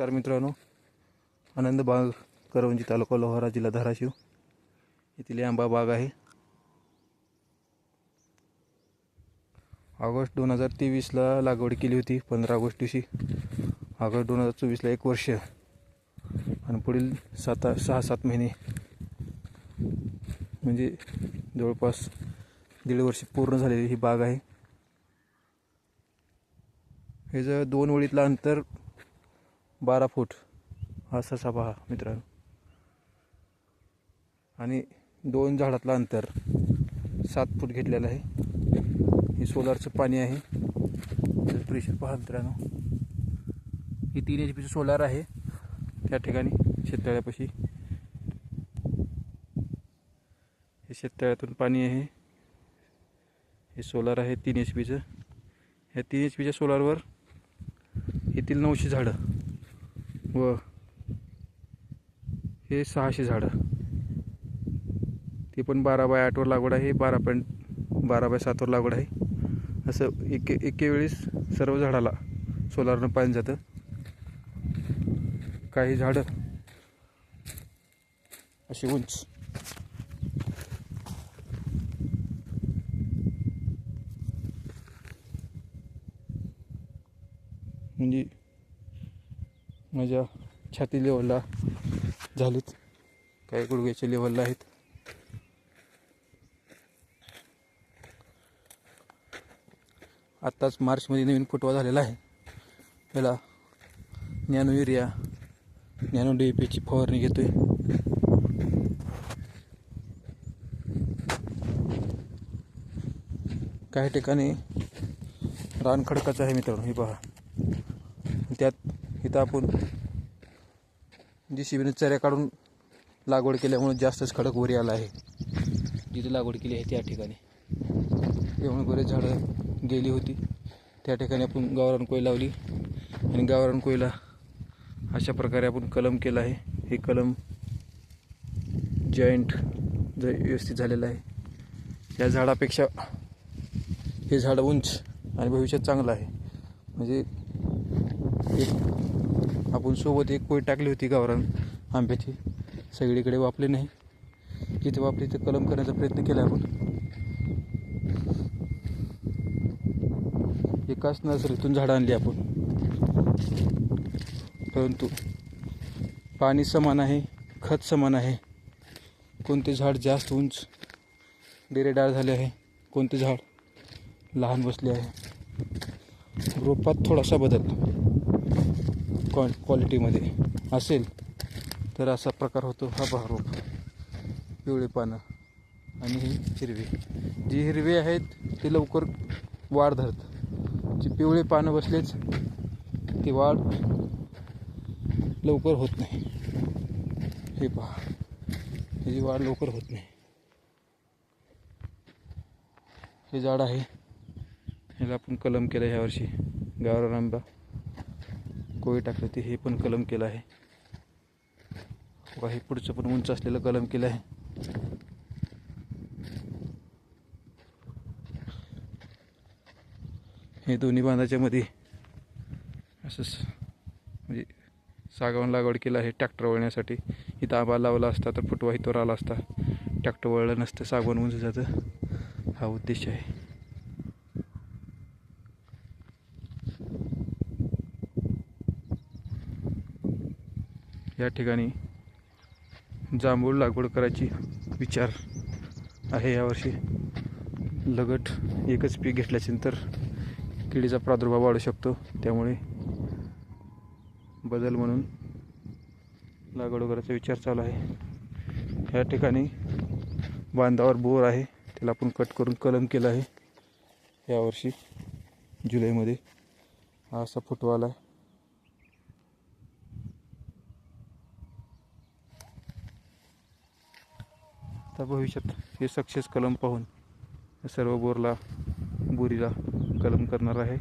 नमस्कार मित्रांनो. आनंद बाग करवंजी तालुका लोहारा जिल्हा धाराशिव. येथील आंबा बाग आहे. ऑगस्ट दोन हजार तेवीसला लागवड केली होती पंधरा ऑगस्ट दिवशी. ऑगस्ट दोन हजार चोवीसला एक वर्ष. आणि पुढील सात सहा सात महिने. म्हणजे जवळपास दीड वर्ष पूर्ण झालेली ही बाग आहे. हे जर दोन ओळीतलं अंतर बारा फूट. हा ससा पहा मित्रांनो. आणि दोन झाडातलं अंतर सात फूट घेतलेलं आहे. हे सोलारचं पाणी आहे. प्रेशर पहा मित्रांनो. ही तीन एच पीचं सोलार आहे. त्या ठिकाणी शेततळ्यापाशी. हे शेततळ्यातून पाणी आहे. हे सोलार आहे तीन एच पीचं ह्या तीन एच पीच्या सोलारवर येथील नऊशे झाडं व हे सहाशे झाडं. ते पण बारा बाय आठवर लागवड आहे बारा पॉईंट बारा बाय सातवर लागवड आहे. असं एके एके वेळेस सर्व झाडाला सोलारनं पाणी जातं. काही झाडं अशी उंच. म्हणजे माझ्या छाती लेवलला झालीत. काही गुडघ्याच्या लेवलला आहेत. आत्ताच मार्चमध्ये नवीन फुटवा झालेला आहे. त्याला नॅनो युरिया नॅनो डी पीची फवारणी घेतोय. काही ठिकाणी रान खडकाचं आहे मित्रांनो हे पहा त्यात इथं आपण जी शिबीने चऱ्या काढून लागवड केल्यामुळे जास्तच खडक वरी आला आहे. जिथे लागवड केली आहे त्या ठिकाणी. त्यामुळे बरेच झाडं गेली होती. त्या ठिकाणी आपण गावरान कोय लावली आणि गावरान कोयला अशा प्रकारे आपण कलम केलं आहे. हे कलम जॉईंट ज व्यवस्थित झालेलं आहे. या झाडापेक्षा हे झाड उंच आणि भविष्यात चांगलं आहे. म्हणजे एक आपण सोबत एक कोळी टाकली होती गावरान आंब्याची. सगळीकडे वापली नाही. जिथे वापली तिथे कलम करण्याचा प्रयत्न केला आपण. एकाच नर्सरीतून झाडं आणली आपण. परंतु पाणी समान आहे खत समान आहे. कोणते झाड जास्त उंच डेरेडाळ झाले आहे. कोणते झाड लहान बसले आहे. रोपात थोडासा बदल. क्वा क्वालिटीमध्ये असेल तर असा प्रकार होतो हा पहा पिवळी पिवळे पानं आणि ही हिरवी. जी हिरवी आहेत ते लवकर वाढ धरत जी पिवळे पानं बसलेच ती वाढ लवकर होत नाही. हे पहा त्याची वाढ लवकर होत नाही. हे झाड आहे ह्याला आपण कलम केलं ह्यावर्षी वर्षी आंबा. कोळी टाकली ते हे पण कलम केलं आहे. बघा हे पुढचं पण उंच असलेलं कलम केलं आहे. हे दोन्ही बांधाच्या मध्ये असंच म्हणजे सागवण लागवड केलं आहे ट्रॅक्टर वळण्यासाठी. इथं आंबा लावला असता तर फुटवा इथवर आला असता. ट्रॅक्टर वळलं नसतं सागवण उंच जातं. हा उद्देश आहे. या ठिकाणी जांभूळ लागवड करायची विचार आहे यावर्षी. लगट एकच पीक घेतल्याच्यानंतर किडीचा प्रादुर्भाव वाढू शकतो. त्यामुळे बदल म्हणून लागवड करायचा विचार चालू आहे. या ठिकाणी बांधावर बोर आहे. त्याला आपण कट करून कलम केला आहे. यावर्षी जुलैमध्ये हा असा फुटवाला आहे आता भविष्यात हे सक्सेस कलम पाहून सर्व बोरला बोरीला कलम करणार आहे.